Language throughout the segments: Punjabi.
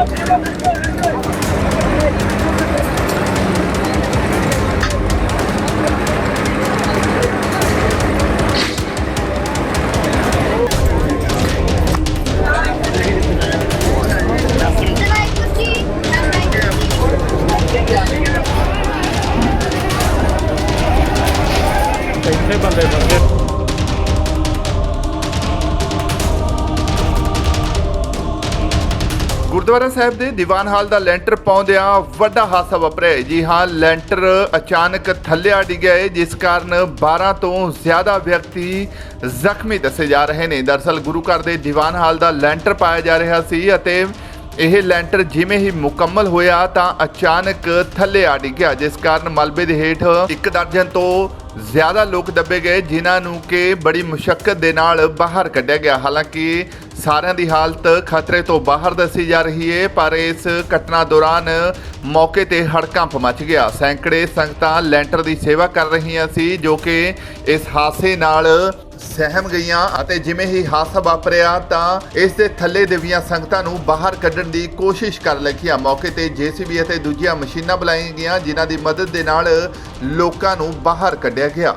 Yeah, yeah, yeah. ਗੁਰਦੁਆਰਾ ਸਾਹਿਬ ਦੇ ਦੀਵਾਨ ਹਾਲ ਦਾ ਲੈਂਟਰ ਪਾਉਂਦਿਆਂ ਵੱਡਾ ਹਾਦਸਾ ਵਾਪਰਿਆ ਜੀ ਹਾਂ, ਲੈਂਟਰ ਅਚਾਨਕ ਥੱਲੇ ਆ ਡਿੱਗਿਆ ਹੈ, ਜਿਸ ਕਾਰਨ 12 ਤੋਂ ਜ਼ਿਆਦਾ ਵਿਅਕਤੀ ਜ਼ਖਮੀ ਦੱਸੇ ਜਾ ਰਹੇ ਨੇ। ਦਰਸਲ ਗੁਰੂ ਘਰ ਦੇ ਦੀਵਾਨ ਹਾਲ ਦਾ ਲੈਂਟਰ ਪਾਇਆ ਜਾ ਰਿਹਾ ਸੀ ਅਤੇ ਇਹ ਲੈਂਟਰ ਜਿਵੇਂ ਹੀ ਮੁਕੰਮਲ ਹੋਇਆ ਤਾਂ ਅਚਾਨਕ ਥੱਲੇ ਆ ਡਿੱਗਿਆ, ਜਿਸ ਕਾਰਨ ਮਲਬੇ ਦੇ ਹੇਠ ਇੱਕ ਦਰਜਨ ਤੋਂ ਜ਼ਿਆਦਾ ਲੋਕ ਦੱਬੇ ਗਏ, ਜਿਨ੍ਹਾਂ ਨੂੰ ਕਿ ਬੜੀ ਮੁਸ਼ਕਲ ਦੇ ਨਾਲ ਬਾਹਰ ਕੱਢਿਆ ਗਿਆ। ਹਾਲਾਂਕਿ ਸਾਰਿਆਂ ਦੀ ਹਾਲਤ ਖਤਰੇ ਤੋਂ ਬਾਹਰ ਦੱਸੀ ਜਾ ਰਹੀ ਹੈ ਪਰ ਇਸ ਘਟਨਾ ਦੌਰਾਨ ਮੌਕੇ ਤੇ ਹੜਕੰਪ ਮਚ ਗਿਆ। ਸੈਂਕੜੇ ਸੰਗਤਾਂ ਲੈਂਟਰ ਦੀ ਸੇਵਾ ਕਰ ਰਹੀਆਂ ਸੀ, ਜੋ ਕਿ ਇਸ ਹਾਦਸੇ ਨਾਲ ਸਹਿਮ ਗਈਆਂ ਅਤੇ ਜਿਵੇਂ ਹੀ ਹਾਦਸਾ ਵਾਪਰਿਆ ਤਾਂ ਇਸ ਦੇ ਥੱਲੇ ਦੇਵੀਆਂ ਸੰਗਤਾਂ ਨੂੰ ਬਾਹਰ ਕੱਢਣ ਦੀ ਕੋਸ਼ਿਸ਼ ਕਰ ਲੱਗੀਆਂ। ਮੌਕੇ ਤੇ ਜੀਸੀਬੀ ਅਤੇ ਦੂਜੀਆਂ ਮਸ਼ੀਨਾਂ ਬੁਲਾਈਆਂ ਗਈਆਂ, ਜਿਨ੍ਹਾਂ ਦੀ ਮਦਦ ਦੇ ਨਾਲ ਲੋਕਾਂ ਨੂੰ ਬਾਹਰ ਕੱਢਿਆ ਗਿਆ।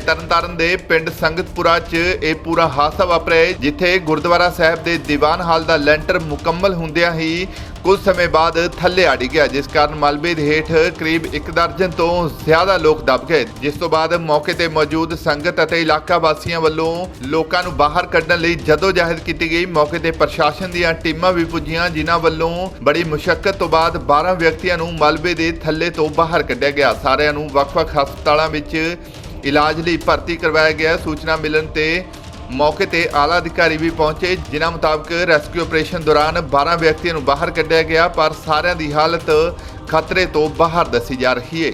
ਤਰਨਤਾਰਨ ਦੇ ਪਿੰਡ ਸੰਗਤਪੁਰਾ 'ਚ ਇਹ ਪੂਰਾ ਹਾਦਸਾ ਵਾਪਰਿਆ ਹੈ, ਜਿੱਥੇ ਗੁਰਦੁਆਰਾ ਸਾਹਿਬ ਦੇ ਦੀਵਾਨ ਹਾਲ ਦਾ ਲੈਂਟਰ ਮੁਕੰਮਲ ਹੁੰਦਿਆਂ ਹੀ ਕੁਝ ਸਮੇਂ ਬਾਅਦ ਥੱਲੇ ਆ ਡਿੱਗਿਆ ਜਿਸ ਕਾਰਨ ਮਲਬੇ ਦੇ ਹੇਠ ਕਰੀਬ ਇੱਕ ਦਰਜਨ ਤੋਂ ਜ਼ਿਆਦਾ ਲੋਕ ਦਬ ਗਏ। ਜਿਸ ਤੋਂ ਬਾਅਦ ਮੌਕੇ ਤੇ ਮੌਜੂਦ ਸੰਗਤ ਅਤੇ ਇਲਾਕਾ ਵਾਸੀਆਂ ਵੱਲੋਂ ਲੋਕਾਂ ਨੂੰ ਬਾਹਰ ਕੱਢਣ ਲਈ ਜਦੋਜਹਿਦ ਕੀਤੀ ਗਈ ਮੌਕੇ ਤੇ ਪ੍ਰਸ਼ਾਸਨ ਦੀਆਂ ਟੀਮਾਂ ਵੀ ਪੁੱਜੀਆਂ ਜਿਨ੍ਹਾਂ ਵੱਲੋਂ ਬੜੀ ਮੁਸ਼ਕਲ ਤੋਂ ਬਾਅਦ 12 ਵਿਅਕਤੀਆਂ ਨੂੰ ਮਲਬੇ ਦੇ ਥੱਲੇ ਤੋਂ ਬਾਹਰ ਕੱਢਿਆ ਗਿਆ। ਸਾਰਿਆਂ ਨੂੰ ਵੱਖ-ਵੱਖ ਹਸਪਤਾਲਾਂ ਵਿੱਚ ਇਲਾਜ ਲਈ ਭਰਤੀ ਕਰਵਾਇਆ ਗਿਆ। ਸੂਚਨਾ ਮਿਲਣ ਤੇ ਮੌਕੇ ਤੇ ਆਲਾ ਅਧਿਕਾਰੀ ਵੀ ਪਹੁੰਚੇ, ਜਿਨ੍ਹਾਂ ਮੁਤਾਬਕ ਰੈਸਕਿਊ ਆਪਰੇਸ਼ਨ ਦੌਰਾਨ 12 ਵਿਅਕਤੀਆਂ ਨੂੰ ਬਾਹਰ ਕੱਢਿਆ ਗਿਆ, ਪਰ ਸਾਰਿਆਂ ਦੀ ਹਾਲਤ ਖਤਰੇ ਤੋਂ ਬਾਹਰ ਦੱਸੀ ਜਾ ਰਹੀ ਹੈ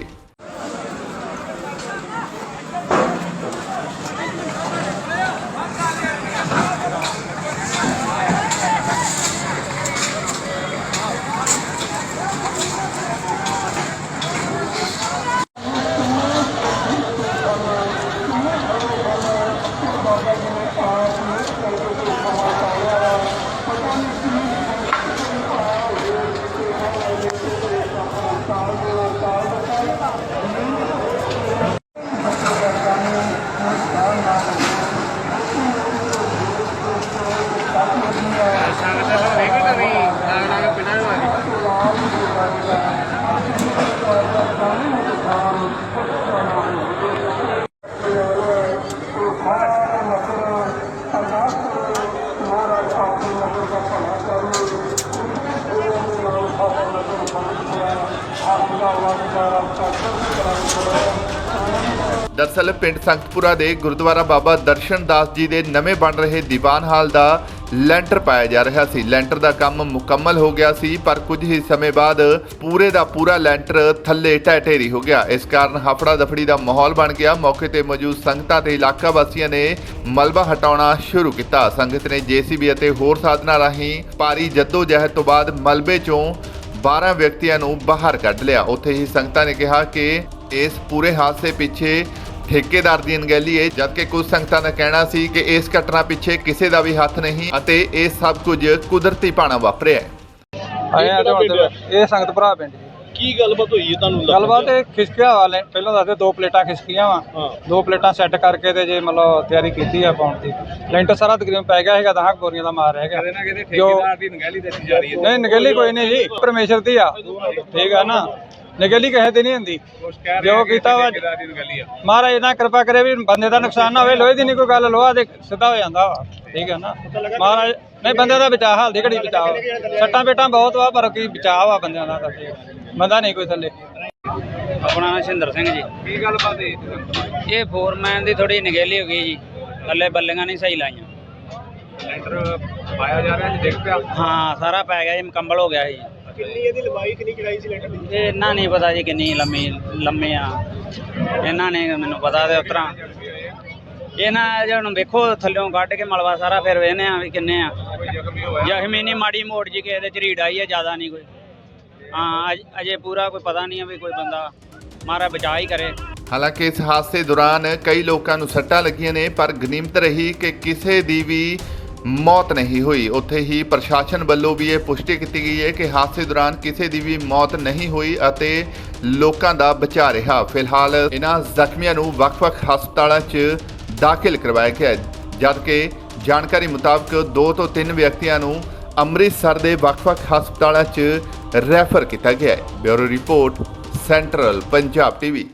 ਦਰਅਸਲ ਪਿੰਡ ਸੰਗਤਪੁਰਾ ਦੇ ਗੁਰਦੁਆਰਾ ਬਾਬਾ ਦਰਸ਼ਨ ਦਾਸ ਜੀ ਦੇ ਨਵੇਂ ਬਣ ਰਹੇ ਦੀਵਾਨ ਹਾਲ ਦਾ ਲੈਂਟਰ ਪਾਇਆ ਜਾ ਰਿਹਾ ਸੀ। ਲੈਂਟਰ ਦਾ ਕੰਮ ਮੁਕੰਮਲ ਹੋ ਗਿਆ ਸੀ, ਪਰ ਕੁਝ ਹੀ ਸਮੇਂ ਬਾਅਦ ਪੂਰੇ ਦਾ ਪੂਰਾ ਲੈਂਟਰ ਥੱਲੇ ਢਹਿ ਢੇਰੀ ਹੋ ਗਿਆ। ਇਸ ਕਾਰਨ ਹਫੜਾ ਦਫੜੀ ਦਾ ਮਾਹੌਲ ਬਣ ਗਿਆ। ਮੌਕੇ ਤੇ ਮੌਜੂਦ ਸੰਗਤਾਂ ਤੇ ਇਲਾਕਾ ਵਾਸੀਆਂ ਨੇ ਮਲਬਾ ਹਟਾਉਣਾ ਸ਼ੁਰੂ ਕੀਤਾ। ਸੰਗਤ ਨੇ ਜੀਸੀਬੀ ਅਤੇ ਹੋਰ ਸਾਧਨਾਂ ਰਾਹੀਂ ਭਾਰੀ ਜੱਦੋ ਜਹਿਦ ਤੋਂ ਬਾਅਦ ਮਲਬੇ ਚੋਂ 12 ਵਿਅਕਤੀਆਂ ਨੂੰ ਬਾਹਰ ਕੱਢ ਲਿਆ। ਉੱਥੇ ਹੀ ਸੰਗਤਾਂ ਨੇ ਕਿਹਾ ਕਿ ਇਸ ਪੂਰੇ ਹਾਦਸੇ ਪਿੱਛੇ ਠੇਕੇਦਾਰ ਦੀ ਅਣਗਹਿਲੀ ਹੈ ਜਦਕਿ ਕੁਝ ਸੰਗਤਾਂ ਦਾ ਕਹਿਣਾ ਸੀ ਕਿ ਇਸ ਘਟਨਾ ਪਿੱਛੇ ਕਿਸੇ ਦਾ ਵੀ ਹੱਥ ਨਹੀਂ ਅਤੇ ਇਹ ਸਭ ਕੁਝ ਕੁਦਰਤੀ ਭਾਣਾ ਵਾਪਰਿਆ ਹੈ। ਆਏ ਆ ਤੇ ਹੁਣ ਤੇ ਇਹ ਸੰਗਤ ਭਰਾ ਪਿੰਡ ਜੀ। ਕੀ ਗੱਲਬਾਤ ਹੋਈ ਹੈ ਤੁਹਾਨੂੰ? ਗੱਲਬਾਤ ਇਹ ਖਿਸਕਿਆ ਵਾਲੇ ਪਹਿਲਾਂ ਦੱਸਦੇ ਦੋ ਪਲੇਟਾਂ ਖਿਸਕੀਆਂ ਵਾ। ਦੋ ਪਲੇਟਾਂ ਸੈੱਟ ਕਰਕੇ ਤੇ ਜੇ ਮਤਲਬ ਤਿਆਰੀ ਕੀਤੀ ਆ ਪਾਉਣ ਦੀ। ਲੈਂਟਰ ਸਾਰਾ ਤਕਰੀਬਨ ਪੈ ਗਿਆ ਹੈਗਾ ਦਹਾਂ ਬੋਰੀਆਂ ਦਾ ਮਾਰ ਰਹਿ ਗਿਆ ਜੋ ਠੇਕੇਦਾਰ ਦੀ ਨਗਹਿਲੀ ਦੱਸੀ ਜਾ ਰਹੀ ਹੈ। ਨਹੀਂ ਨਗੇਲੀ ਕੋਈ ਨਹੀਂ ਜੀ ਪਰਮੇਸ਼ਰ ਦੀ ਆ। ਠੀਕ ਆ ਨਾ। ਨਗੇਲੀ ਕਿਸੇ ਦੀ ਨਹੀਂ ਹੁੰਦੀ। ਕਹਿ ਜੋ ਕੀਤਾ ਵਾ ਮਹਾਰਾਜ ਇਹਨਾਂ ਕਿਰਪਾ ਕਰੇ ਵੀ ਬੰਦੇ ਦਾ ਨੁਕਸਾਨ ਨਾ ਹੋਵੇ ਲੋਹੇ ਦੀ ਨਹੀਂ ਕੋਈ ਗੱਲ ਲੋਹਾ ਦੇ ਸਿੱਧਾ ਹੋ ਜਾਂਦਾ ਵਾ। ਠੀਕ ਹੈ ਨਾ? ਮਹਾਰਾਜ ਨਹੀਂ ਬੰਦੇ ਦਾ ਬਚਾਅ ਹਾਲ ਦੀ ਘੜੀ ਬਚਾਅ। ਸੱਟਾਂ ਪੇਟਾਂ ਬਹੁਤ ਵਾ ਪਰ ਕੀ ਬਚਾਅ ਵਾ ਬੰਦਿਆਂ ਦਾ ਤਾਂ। ਬੰਦਾ ਨਹੀਂ ਕੋਈ ਥੱਲੇ। ਆਪਣਾ ਨਾਮ ਸ਼ਿੰਦਰ ਸਿੰਘ ਜੀ। ਕੀ ਗੱਲ ਬਾਤ ਹੈ ਇਹ ਫੋਰਮੈਨ ਦੀ ਥੋੜੀ ਨਗੇਲੀ ਹੋ ਗਈ ਜੀ। ਥੱਲੇ ਬੱਲੀਆਂ ਨਹੀਂ ਸਹੀ ਲਾਈਆਂ। ਲੈਂਟਰ ਪਾਇਆ ਜਾ ਰਿਹਾ ਜੀ ਦੇਖ ਪਿਆ। ਹਾਂ ਸਾਰਾ ਪੈ ਗਿਆ ਜੀ ਮੁਕੰਮਲ ਹੋ ਗਿਆ ਜੀ ਕਿੰਨੀ ਇਹਦੀ ਲੰਬਾਈ ਕਿੰਨੀ ਚੜਾਈ ਸੀ ਲੈਂਟਰ ਦੀ? ਇਹ ਇਹਨਾਂ ਨਹੀਂ ਪਤਾ ਜੀ ਕਿੰਨੀ ਲੰਮੀ ਲੰਮੇ ਆ। ਇਹਨਾਂ ਨੇ ਮੈਨੂੰ ਪਤਾ ਤੇ ਉਤਰਾ ਇਹਨਾਂ ਜੇ ਹੁਣ ਵੇਖੋ ਥੱਲਿਓਂ ਕੱਢ ਕੇ ਮਲਵਾ ਸਾਰਾ ਫਿਰ ਵੇਖਨੇ ਆ ਵੀ ਕਿੰਨੇ ਆ। ਜ਼ਖਮੀ ਨਹੀਂ ਮਾੜੀ ਮੋੜ ਜੀ ਕਿਸੇ ਦੇ ਝਰੀੜ ਆਈ ਹੈ ਜ਼ਿਆਦਾ ਨਹੀਂ ਕੋਈ। ਹਾਂ ਅਜ- ਅਜੇ ਪੂਰਾ ਕੋਈ ਪਤਾ ਨਹੀਂ ਹੈ ਵੀ ਕੋਈ ਬੰਦਾ ਮਾਰਾ ਬਚਾ ਹੀ ਕਰੇ। ਹਾਲਾਂਕਿ ਇਸ ਹਾਦਸੇ ਦੌਰਾਨ ਕਈ ਲੋਕਾਂ ਨੂੰ ਸੱਟਾਂ ਲੱਗੀਆਂ ਨੇ ਪਰ ਗਨੀਮਤ ਰਹੀ ਕਿ ਕਿਸੇ ਦੀ ਵੀ ਮੌਤ ਨਹੀਂ ਹੋਈ। ਉੱਥੇ ਹੀ ਪ੍ਰਸ਼ਾਸਨ ਵੱਲੋਂ ਵੀ ਇਹ ਪੁਸ਼ਟੀ ਕੀਤੀ ਗਈ ਹੈ ਕਿ ਹਾਦਸੇ ਦੌਰਾਨ ਕਿਸੇ ਦੀ ਵੀ ਮੌਤ ਨਹੀਂ ਹੋਈ ਅਤੇ ਲੋਕਾਂ ਦਾ ਬਚਾਅ ਰਿਹਾ। ਫਿਲਹਾਲ ਇਹਨਾਂ ਜ਼ਖਮੀਆਂ ਨੂੰ ਵੱਖ-ਵੱਖ ਹਸਪਤਾਲਾਂ 'ਚ ਦਾਖਲ ਕਰਵਾਇਆ ਗਿਆ ਜਦਕਿ ਜਾਣਕਾਰੀ ਮੁਤਾਬਕ 2 ਤੋਂ 3 ਵਿਅਕਤੀਆਂ ਨੂੰ ਅੰਮ੍ਰਿਤਸਰ ਦੇ ਵੱਖ-ਵੱਖ ਹਸਪਤਾਲਾਂ 'ਚ ਰੈਫਰ ਕੀਤਾ ਗਿਆ ਹੈ। Bureau report, central Punjab TV.